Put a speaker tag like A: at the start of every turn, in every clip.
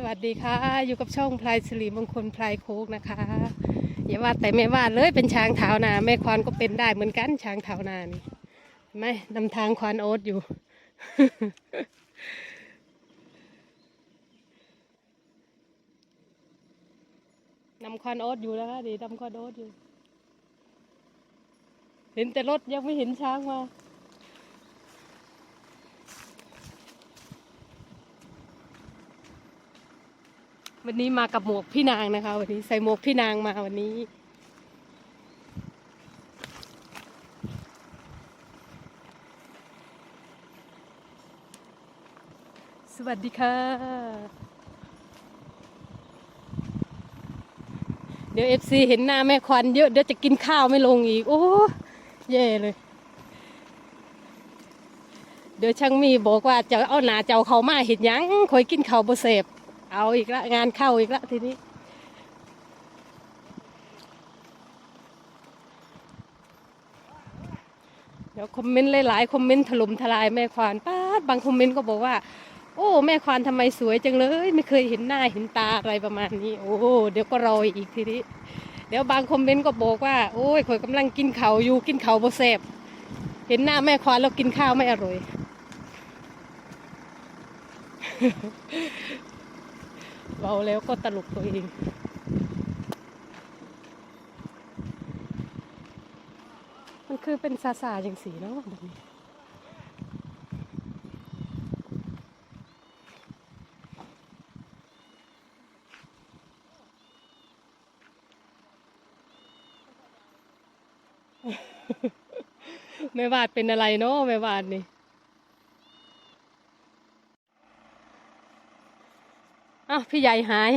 A: สวัสดีค่ะ อยู่กับช่องพลายสิริมงคลพลายโคกนะคะอย่าว่าแต่แม่ว่าเลยเป็นช้างเท้านาแม่ควานก็เป็นได้เหมือนกันช้างเท้านานี่ไหมนำทางควานโอ๊ตอยู่ นำควานโอ๊ตอยู่แล้วดีนำควานโอ๊ตอยู่ เห็นแต่รถยังไม่เห็นช้างมา วันนี้มากับหมวกพี่นางนะคะ วันนี้ใส่หมวกพี่นางมาวันนี้ สวัสดีค่ะ เดี๋ยวเอฟซีเห็นหน้าแม่ควันเยอะ เดี๋ยวจะกินข้าวไม่ลงอีก โอ้แย่เลย เดี๋ยวช่างมีบอกว่าจะเอาหนาเจ้าเขามาเห็นยังคอยกินข้าวบ่เสพ เอาอีกละงานเข้าอีกละทีนี้ เดี๋ยวคอมเมนต์หลายๆคอมเมนต์ถล่มทลายแม่ควานป้าดบางคอมเมนต์ก็บอกว่า โอ้แม่ควานทำไมสวยจังเลย ไม่เคยเห็นหน้าเห็นตาอะไรประมาณนี้ โอ้เดี๋ยวก็รออีกทีนี้ เดี๋ยวบางคอมเมนต์ก็บอกว่า โอ้ยข่อยกำลังกินเขาอยู่กินเขาวบ่แซ่บเห็นหน้าแม่ควานแล้วกินข้าวไม่อร่อย เบาแล้วก็ตลกตัวเองมันคือเป็นซาซาอย่างสีเนาะแบบนี้แม่วาดเป็นอะไรเนาะแม่วาดนี่าวพี่ใหญ่หาย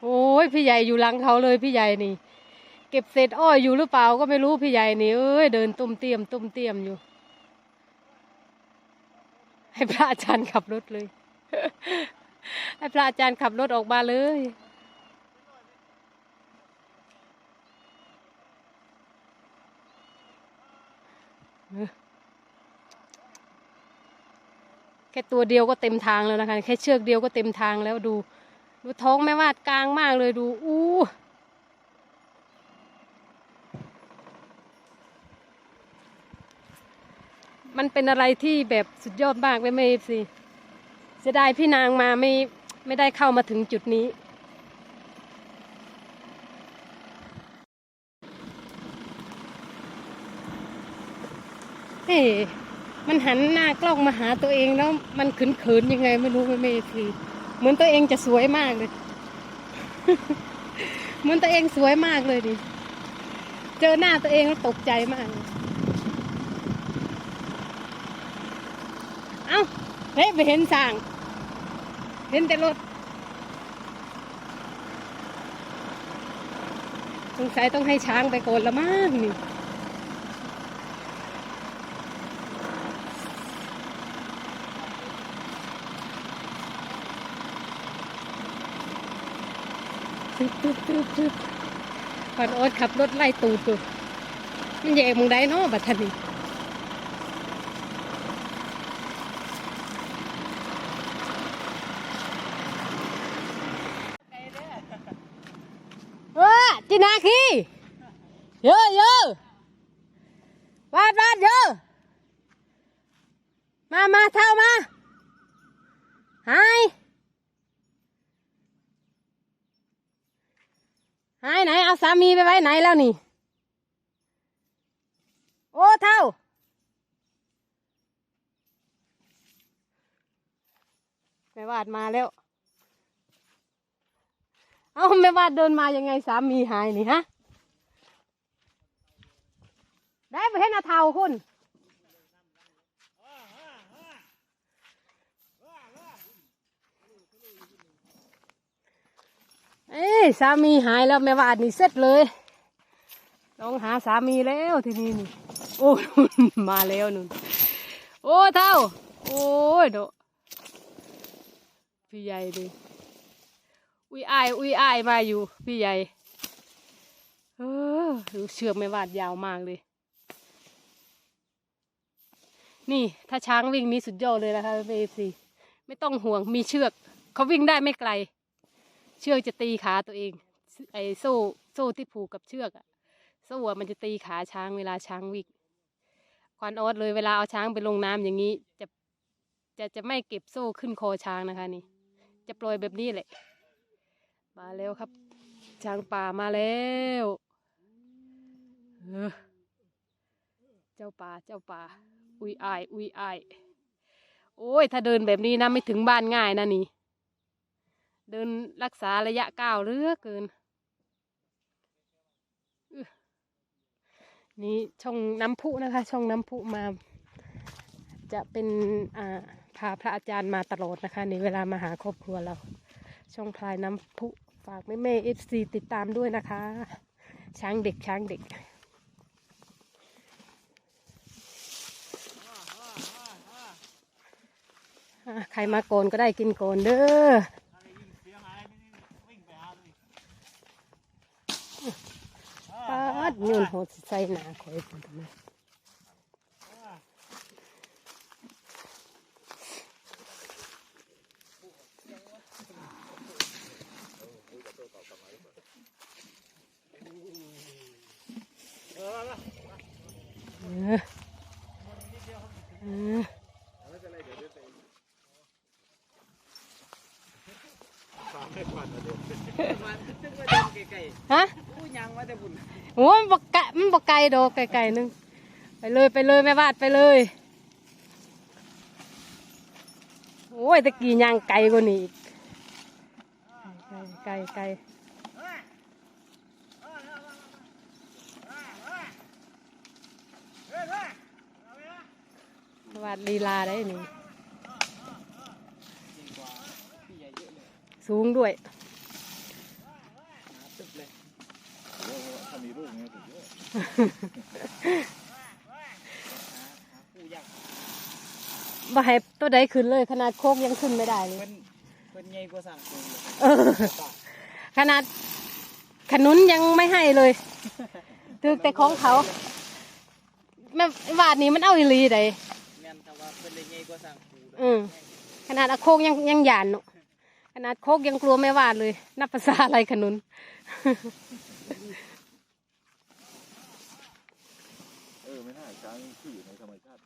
A: โอ้ยพี่ใหญ่อยู่หลังเขาเลยพี่ใหญ่นี่ เก็บเศษอ้อยอยู่หรือเปล่าก็ไม่รู้พี่ใหญ่นี่เอ้ยเดินตุ้มเตียมตุ้มเตียมอยู่ ให้พระอาจารย์ขับรถเลย ให้พระอาจารย์ขับรถออกมาเลย แค่ตัวเดียวก็เต็มทางแล้วนะคะ แค่เชือกเดียวก็เต็มทางแล้วดู ดูท้องแม่วาดกลางมากเลยดู อู้มันเป็นอะไรที่แบบสุดยอดมากเลยไม่สิเสียดายพี่นางมาไม่ไม่ได้เข้ามาถึงจุดนี้ เฮ้มันหันหน้ากล้องมาหาตัวเองแล้วมันเขินๆยังไงไม่รู้ไม่ไม่สิเหมือนตัวเองจะสวยมากเลย เหมือนตัวเองสวยมากเลยดิ เจอหน้าตัวเองแล้วตกใจมาก เอ้าเฮ้ยไปเห็นสั่งเห็นแต่รถสงสัยต้องให้ช้างไปโกนละมั้งนี่ ตึ๊บตึ๊บตึ๊บตึ๊บก่อนโอ๊ตขับรถไล่ตูดอยู่มันแย่มึงได้เนาะบัดทันนี้เออจินาคีเยอะเยอะวาดวาดเยอะมามาเท่ามาหาย หายไหน เอาสามีไปไว้ไหนแล้วนี่ โอ้เท่า แม่วาดมาแล้ว เอาแม่วาดเดินมายังไงสามีหายนี่ฮะ ได้ไปเห็นอาเท่าคุณ เอ้ยสามีหายแล้วแม่วาดนี่เสร็จเลยต้องหาสามีแล้วทีนี้นี่โอ้มาแล้วนุ่นโอ้เท่า โอ้ยโดพี่ใหญ่ดิอุ้ยอายอุ้ยอายมาอยู่ พี่ใหญ่เออดูเชือกแม่วาดยาวมากเลย นี่ถ้าช้างวิ่งนี่สุดยอดเลยนะคะเอฟซีไม่ต้องห่วงมีเชือก เขาวิ่งได้ไม่ไกล เชือกจะตีขาตัวเอง ไอ้โซ่โซ่ที่ผูกกับเชือกอะโซ่มันจะตีขาช้างเวลาช้างวิ่งควานออสเลยเวลาเอาช้างไปลงน้ำอย่างนี้ จะจะจะไม่เก็บโซ่ขึ้นคอช้างนะคะนี่ จะปล่อยแบบนี้แหละ มาแล้วครับ ช้างป่ามาแล้วเจ้าป่าเจ้าป่า อุ้ยอาย อุ้ยอาย โอ้ย ถ้าเดินแบบนี้นะไม่ถึงบ้านง่ายนะนี่ เดินรักษาระยะก้าวเหลือเกิน นี่ช่องน้ำพุนะคะ ช่องน้ำพุมา จะเป็นอ่าพาพระอาจารย์มาตลอดนะคะในเวลามาหาครอบครัวเรา ช่องพลายน้ำพุฝากแม่แม่เอฟซีติดตามด้วยนะคะ ช้างเด็กช้างเด็กใครมาโกนก็ได้กินโกนเด้อ ปาดโยนโหดใส่หนาคอยผมทำไมเออเออ ฮะ
B: ผู้ยังว่าแต่บุญ
A: โอ้มันบกไกลมันบกไกลดอกไกลๆนึง ไปเลยไปเลยแม่วาดไปเลย โอ้ยตะกี้ยางไกลกว่านี้อีกไกลไกลไกลแม่วาดลีลาได้นี่า
B: ผู้ยาก
A: บ่ให้ตัวใดขึ้นเลย ขนาดโคกยังขึ้นไม่ได้เลย
B: เพิ่นเพิ่นใหญ่กว่าสั่งปูนเลย
A: เออ ขนาดขนุนยังไม่ให้เลยถือแต่ของเขาแม่วาดนี้มันเอาอีหลีได
B: แม่นแต่ว่าเพิ่นเลยใหญ่กว่าสั่งปูเลย
A: อืมขนาดอาโคกยังยังหยานเนาะ ขนาดโคกยังกลัวแม่วาดเลย นับภาษาอะไรขนุน
C: เออไม่น่าช้างที่อยู่ในธรรมชาติ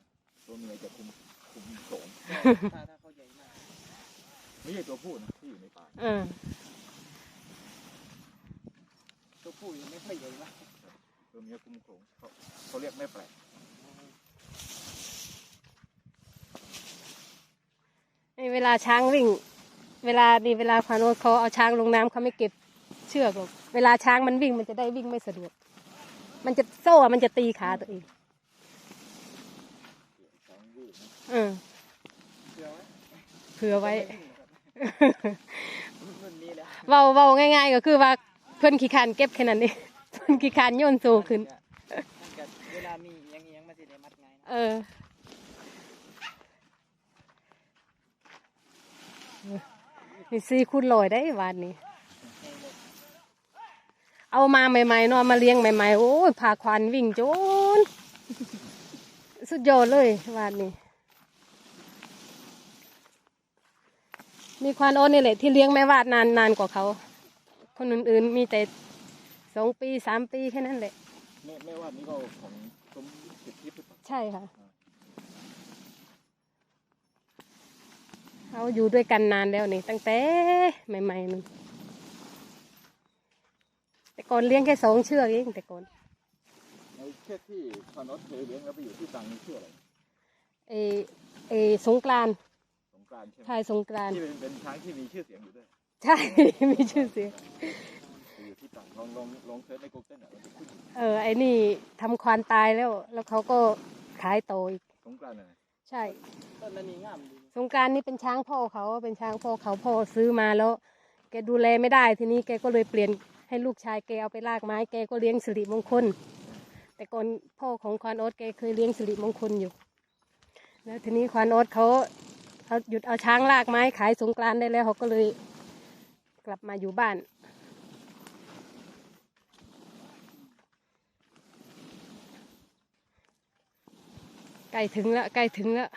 C: ตัวเมียจะคุมคุมโสม
B: ถ้าถ้าเขาใหญ่มาก
C: ไม่ใช่ตัวผู้นะที่อยู่ในป่า
A: เออ
B: ตัวผู้ยังไม่ค่อยใหญ่มาก
C: ตัวเมียคุมโขงเขาเขาเรียกแม่แปลก
A: ในเวลาช้างวิ่ง เวลานี่เวลาควานโนเขาเอาช้างลงน้ำเขาไม่เก็บเชือกหรอกเวลาช้างมันวิ่งมันจะได้วิ่งไม่สะดวก มันจะโซ่อะมันจะตีขาตัวเอง
C: ช้างยืดนะ
A: เออ
B: เชื่อไหม
A: เผื่อไว้
B: รุ่นนี้แหละ
A: เว้าเว้าง่ายๆ ก็คือว่าเพื่อนขี้คร้านเก็บแค่นั้นเองเพื่อนขี้คร้านโยนโซขึ้น
B: มันก็เวลามีอิหยังอิหยังมาสิได้มัดง่ายนะ
A: เออ นี่ซีคุณลอยได้วานนี้
B: ให้หมด
A: เอามาใหม่ๆเนาะเอามาเลี้ยงใหม่ๆ โอ้ยพาควันวิ่งโจน สุดยอดเลยวานนี้ มีควานโอนนี่แหละที่เลี้ยงแม่วาดนานนานกว่าเขา คนอื่นๆมีแต่สองปีสามปีแค่นั้นแหละ
C: แม่แม่ว่านี่ก็ของสมจิตทิพย์หรือเปล่า
A: ใช่ค่ะ เขาอยู่ด้วยกันนานแล้วนี่ตั้งแต่ใหม่ๆนึงแต่ก่อนเลี้ยงแค่สองเชือกเองแต่ก่อน
C: ในเชือกที่พานอสเคยเลี้ยงแล้วไปอยู่ที่ตังนี่ชื่ออะไร
A: เอเอสงกรานต์
C: สงกรานต์ใช่ไหม
A: ชายสงกรานต์
C: ที่เป็นเป็นช้างที่มีชื่อเสียงอยู่ด้วย
A: ใช่ มีชื่อเสียง
C: ไปอยู่ที่ตังลองลองลองเซิร์ชในกูเกิลอะมันจะขึ้น
A: เออไอ้นี่ทำควานตายแล้ว แล้วเขาก็ขายโตออีก
C: สงกรานต์อะไร
A: ใช่
B: ต้นนั้นนี่งามดี
A: สงการนี่เป็นช้างพ่อเขาเป็นช้างพ่อเขาพ่อซื้อมาแล้ว แกดูแลไม่ได้ทีนี้แกก็เลยเปลี่ยนให้ลูกชายแกเอาไปลากไม้แกก็เลี้ยงสิริมงคล แต่ก่อนพ่อของควานโอ๊ตแกเคยเลี้ยงสิริมงคลอยู่ แล้วทีนี้ควานโอ๊ตเขาเขาหยุดเอาช้างลากไม้ขายสงกรานได้แล้วเขาก็เลยกลับมาอยู่บ้านใกล้ถึงละใกล้ถึงละ